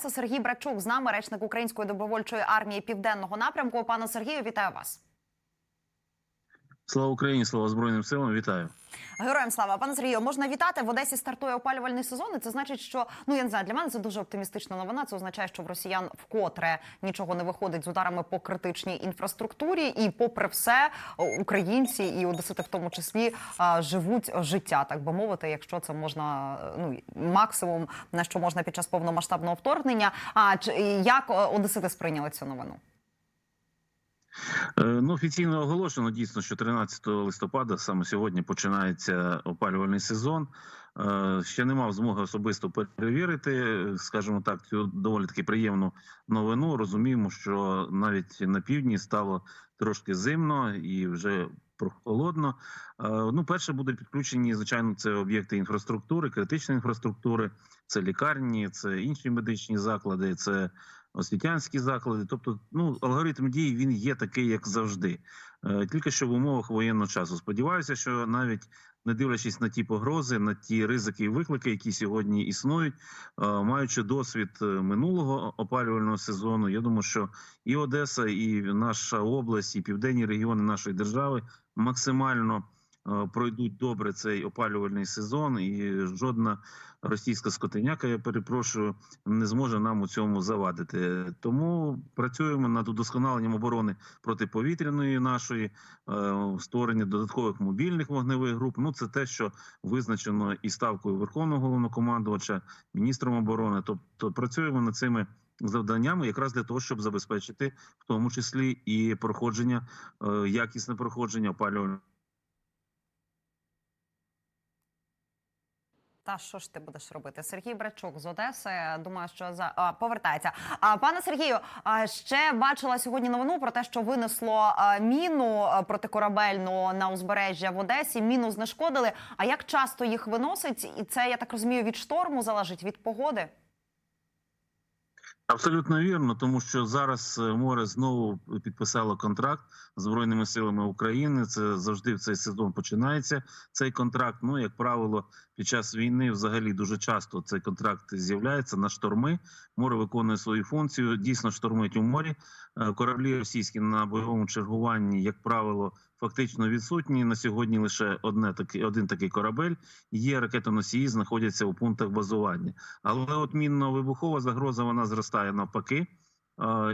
Це Сергій Брачук з нами, речник Української добровольчої армії Південного напрямку. Пане Сергію, вітаю вас. Слава Україні, слава Збройним силам, вітаю. Героям слава, пане Сергію, можна вітати. В Одесі стартує опалювальний сезон. і Це значить, що ну я не знаю, для мене це дуже оптимістична новина. Це означає, що в росіян вкотре нічого не виходить з ударами по критичній інфраструктурі, і, попри все, українці і одесити, в тому числі, живуть життя, так би мовити, якщо це можна ну максимум на що можна під час повномасштабного вторгнення. А чи як е, одесити сприйняли цю новину? Е, Ну, офіційно оголошено дійсно, що 13 листопада саме сьогодні починається опалювальний сезон. Е, Ще не мав змоги особисто перевірити, скажімо так, цю доволі таки приємну новину. Розуміємо, що навіть на півдні стало трошки зимно і вже прохолодно. Е, Ну, перше буде підключені, звичайно, це об'єкти інфраструктури, критичної інфраструктури, це лікарні, це інші медичні заклади, це освітянські заклади. Тобто, ну алгоритм дій він є такий, як завжди, Е, тільки що в умовах воєнного часу. Сподіваюся, що навіть не дивлячись на ті погрози, на ті ризики і виклики, які сьогодні існують, е, маючи досвід е, минулого опалювального сезону, я думаю, що і Одеса, і наша область, і південні регіони нашої держави максимально пройдуть добре цей опалювальний сезон, і жодна російська скотиняка, я перепрошую, не зможе нам у цьому завадити. Тому працюємо над удосконаленням оборони протиповітряної нашої е, створення додаткових мобільних вогневих груп. Ну це те, що визначено і ставкою верховного головнокомандувача, міністром оборони. Тобто працюємо над цими. Завданнями якраз для того, щоб забезпечити в тому числі і проходження, е, якісне проходження опалювального Та що ж ти будеш робити? Сергій Брачук з Одеси. Думаю, що за а, повертається. А пане Сергію, а, ще бачила сьогодні новину про те, що винесло міну протикорабельну на узбережжя в Одесі. Міну знешкодили. А як часто їх виносить? І це я так розумію, від шторму залежить від погоди. Абсолютно вірно, тому що зараз е, море знову підписало контракт з збройними силами України. Це завжди в цей сезон починається. Цей контракт. Ну як правило, під час війни взагалі дуже часто цей контракт з'являється на шторми. Море виконує свою функцію. Дійсно штормить у морі. Е, Кораблі російські на бойовому чергуванні, як правило, фактично відсутні. На сьогодні лише одне такий один такий корабель. Є ракетоносії, знаходяться у пунктах базування. Але от мінно-вибухова загроза вона зростає навпаки.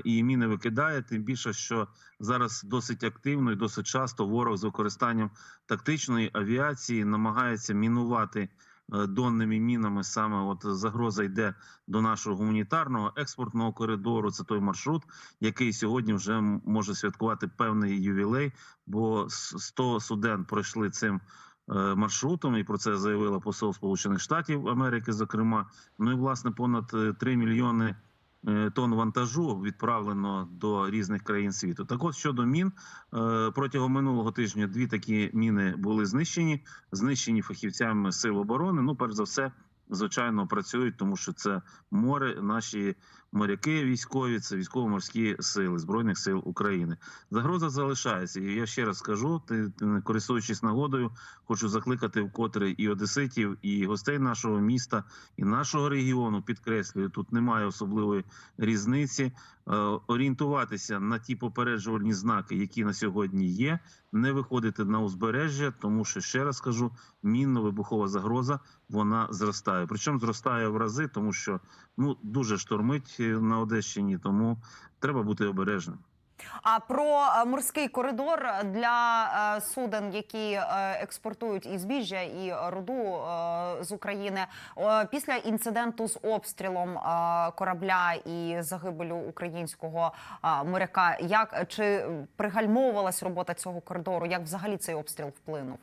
І міни викидає, тим більше, що зараз досить активно і досить часто ворог з використанням тактичної авіації намагається мінувати донними мінами. Саме от загроза йде до нашого гуманітарного експортного коридору. Це той маршрут, який сьогодні вже може святкувати певний ювілей, бо с- 100 суден пройшли цим е, маршрутом, і про це заявила посол Сполучених Штатів Америки. Зокрема, ну і власне понад е, 3 мільйони е, тонн вантажу відправлено до різних країн світу. Так, от щодо мін е, протягом минулого тижня дві такі міни були знищені, знищені фахівцями сил оборони. Ну, перш за все. Звичайно, працюють, тому що це море, наші моряки військові, це військово-морські сили збройних сил України. Загроза залишається. І я ще раз скажу, ти, користуючись нагодою, хочу закликати вкотре і одеситів, і гостей нашого міста, і нашого регіону. Підкреслюю, тут немає особливої різниці. Е, орієнтуватися на ті попереджувальні знаки, які на сьогодні є, не виходити на узбережжя, тому що ще раз кажу, мінно-вибухова загроза вона зростає. Причому зростає в рази, тому що ну дуже штормить е, на Одещині, тому треба бути обережним. А про е, морський коридор для е, суден, які е, експортують і збіжжя, і руду з України після інциденту з обстрілом корабля і загибелю українського моряка. Як чи пригальмовувалась робота цього коридору? Як взагалі цей обстріл вплинув?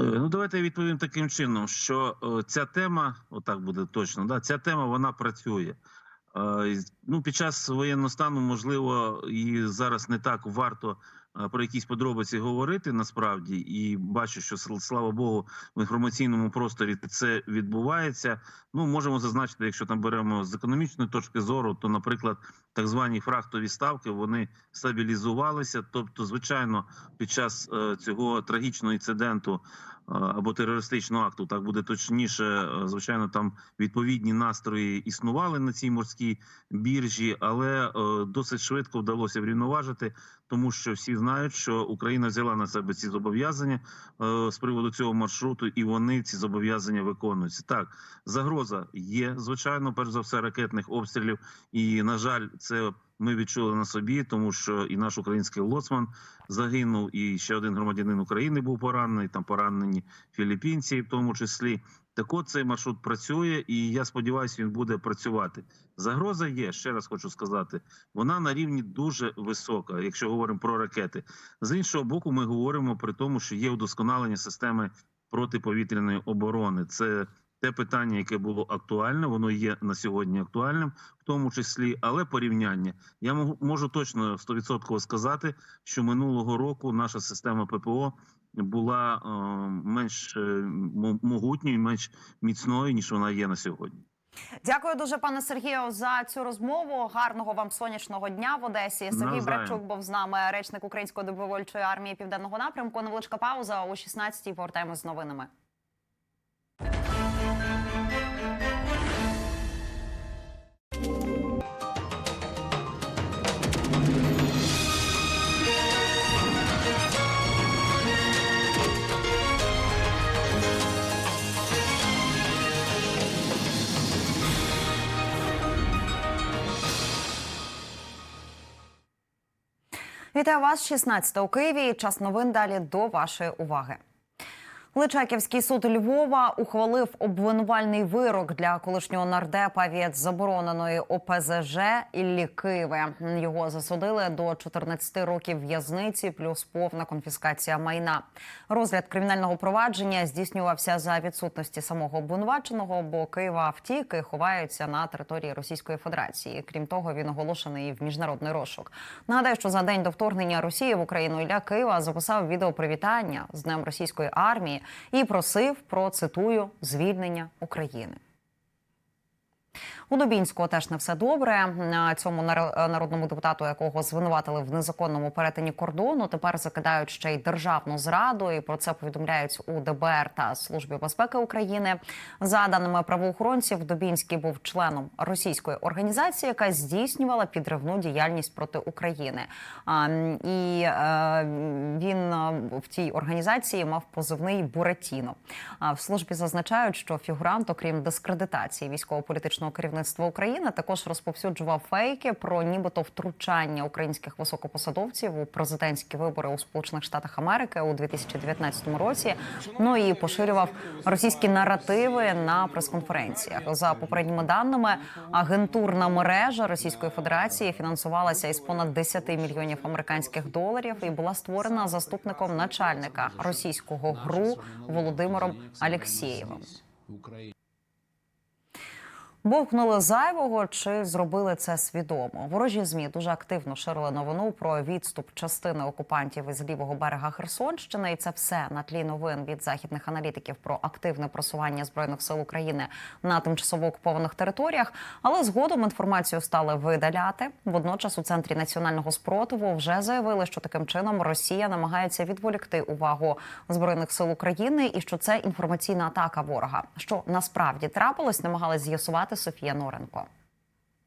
Е, Ну, давайте я відповім таким чином, що е, ця тема, отак буде точно, да, ця тема вона працює. Е, Ну, під час воєнного стану, можливо, і зараз не так варто е, про якісь подробиці говорити насправді, і бачу, що сл- слава Богу, в інформаційному просторі це відбувається. Ну, можемо зазначити, якщо там беремо з економічної точки зору, то, наприклад, так звані фрахтові ставки вони стабілізувалися. Тобто, звичайно, під час е, цього трагічного інциденту або терористичного акту, так буде точніше. Е, Звичайно, там відповідні настрої існували на цій морській біржі, але е, досить швидко вдалося врівноважити, тому що всі знають, що Україна взяла на себе ці зобов'язання е, з приводу цього маршруту, і вони ці зобов'язання виконуються. Так, загроза є, звичайно, перш за все, ракетних обстрілів. І на жаль, це ми відчули на собі, тому що і наш український лоцман загинув, і ще один громадянин України був поранений. Там поранені філіппінці, в тому числі. Так от цей маршрут працює, і я сподіваюся, він буде працювати. Загроза є. Ще раз хочу сказати, вона на рівні дуже висока, якщо говоримо про ракети. З іншого боку, ми говоримо при тому, що є удосконалення системи протиповітряної оборони. Це те питання, яке було актуальне, воно є на сьогодні актуальним, в тому числі, але порівняння. Я можу- точно 100% сказати, що минулого року наша система ППО була е, менш е, могутньою, менш міцною ніж вона є на сьогодні. Дякую дуже, пане Сергію, за цю розмову. Гарного вам сонячного дня в Одесі. Сергій Навзаєм. Був з нами, речник Української добровольчої армії Південного напрямку. Невеличка пауза о 16-й. Повертаємось з новинами. Вітаю вас 16 у Києві. Час новин далі до вашої уваги. Личаківський суд Львова ухвалив обвинувальний вирок для колишнього нардепа від забороненої ОПЗЖ Іллі Киви. Його засудили до 14 років в'язниці плюс повна конфіскація майна. Розгляд кримінального провадження здійснювався за відсутності самого обвинуваченого, бо Києва втік і ховаються на території Російської Федерації. Крім того, він оголошений в міжнародний розшук. Нагадаю, що за день до вторгнення Росії в Україну Ілля Києва записав відеопривітання з Днем російської армії і просив про цитую звільнення України. У Дубінського теж не все добре. На цьому нар- народному депутату, якого звинуватили в незаконному перетині кордону, тепер закидають ще й державну зраду. І про це повідомляють у ДБР та Службі безпеки України. За даними правоохоронців, Дубінський був членом російської організації, яка здійснювала підривну діяльність проти України. І е, він е, в тій організації мав позивний Буратіно. А в службі зазначають, що фігурант, окрім дискредитації військово-політичного керівництва України, також розповсюджував фейки про нібито втручання українських високопосадовців у президентські вибори у Сполучених Штатах Америки у 2019 році. Ну і поширював російські наративи на прес-конференціях. За попередніми даними, агентурна мережа Російської Федерації фінансувалася із понад 10 мільйонів американських доларів і була створена заступником начальника російського ГРУ Володимиром Алєксєєвим. Бовкнули зайвого чи зробили це свідомо? Ворожі змі дуже активно ширили новину про відступ частини окупантів із лівого берега Херсонщини. І це все на тлі новин від західних аналітиків про активне просування збройних сил України на тимчасово окупованих територіях. Але згодом інформацію стали видаляти. Водночас у центрі національного спротиву вже заявили, що таким чином Росія намагається відволікти увагу збройних сил України і що це інформаційна атака ворога. Що насправді трапилось, намагалась з'ясувати Софія Норенко.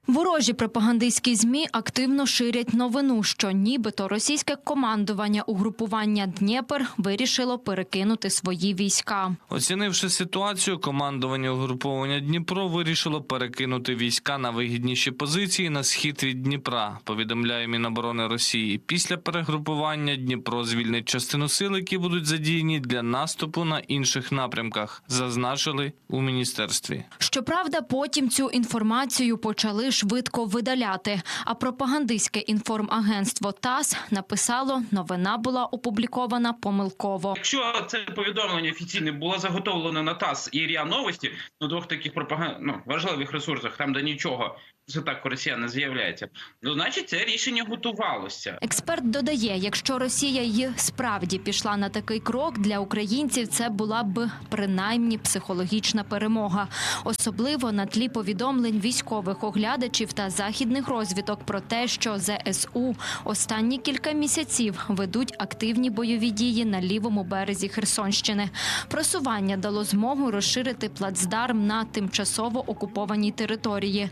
Ворожі пропагандистські змі активно ширять новину, що нібито російське командування угрупування Дніпр вирішило перекинути свої війська. Оцінивши ситуацію, командування угруповання Дніпро вирішило перекинути війська на вигідніші позиції на схід від Дніпра. Повідомляє Міноборони Росії. Після перегрупування Дніпро звільнить частину сил, які будуть задіяні для наступу на інших напрямках. Зазначили у міністерстві. Щоправда, потім цю інформацію почали швидко видаляти. А пропагандистське інформагентство ТАСС написало, новина була опублікована помилково. Якщо це повідомлення офіційне було заготовлено на ТАСС і РІА Новості, на двох таких пропаган... ну, важливих ресурсах, там де нічого з атаку росіян не з'являється, ну значить це рішення готувалося. Експерт додає, якщо Росія й справді пішла на такий крок для українців, це була б принаймні психологічна перемога, особливо на тлі повідомлень військових оглядачів та західних розвідок про те, що ЗСУ останні кілька місяців ведуть активні бойові дії на лівому березі Херсонщини. Просування дало змогу розширити плацдарм на тимчасово окупованій території.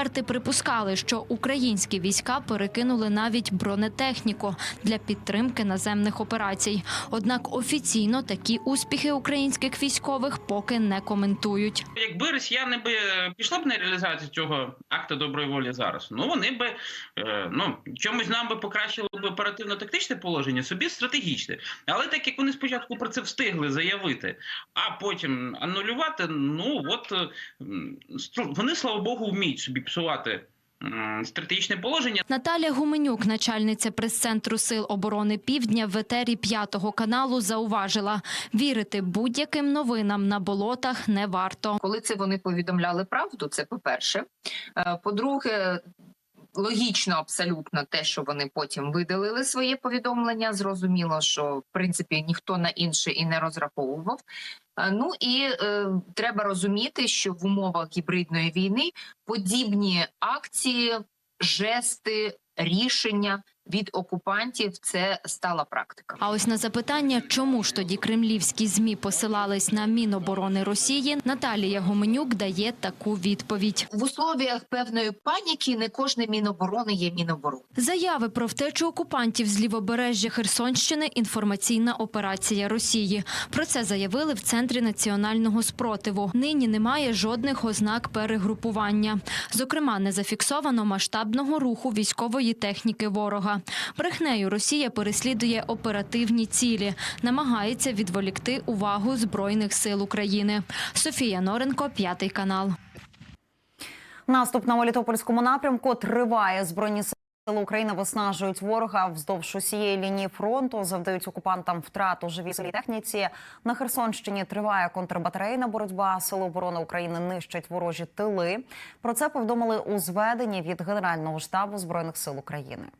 Експерти припускали, що українські війська перекинули навіть бронетехніку для підтримки наземних операцій. Однак офіційно такі успіхи українських військових поки не коментують. Якби росіяни би е, пішли б на реалізацію цього акта доброї волі зараз, ну вони би е, ну чомусь нам би покращили б оперативно-тактичне положення, собі стратегічне. Але так як вони спочатку про це встигли заявити, а потім анулювати, ну от вони, слава Богу, вміють собі псувати стратегічне положення. Наталя Гуменюк, начальниця прес-центру Сил оборони Півдня в етері п'ятого каналу, зауважила: вірити будь-яким новинам на болотах не варто. Коли це вони повідомляли правду, це по-перше. Е, По-друге, логічно абсолютно те, що вони потім видалили своє повідомлення. Зрозуміло, що в принципі ніхто на інше і не розраховував. Ну і е, треба розуміти, що в умовах гібридної війни подібні акції, жести, рішення від окупантів це стала практика. А ось на запитання, чому ж тоді кремлівські змі посилались на Міноборони Росії, Наталія Гуменюк дає таку відповідь. В условіях певної паніки не кожне міноборони є міноборони. Заяви про втечу окупантів з лівобережжя Херсонщини – інформаційна операція Росії. Про це заявили в Центрі національного спротиву. Нині немає жодних ознак перегрупування. Зокрема, не зафіксовано масштабного руху військової техніки ворога. Брехнею Росія переслідує оперативні цілі, намагається відволікти увагу Збройних сил України. Софія Норенко, п'ятий канал. Наступ на Мелітопольському напрямку триває. Збройні сили України виснажують ворога вздовж усієї лінії фронту, завдають окупантам втрат у живій техніці. На Херсонщині триває контрбатарейна боротьба. Сили оборони України нищать ворожі тили. Про це повідомили у зведенні від Генерального штабу збройних сил України.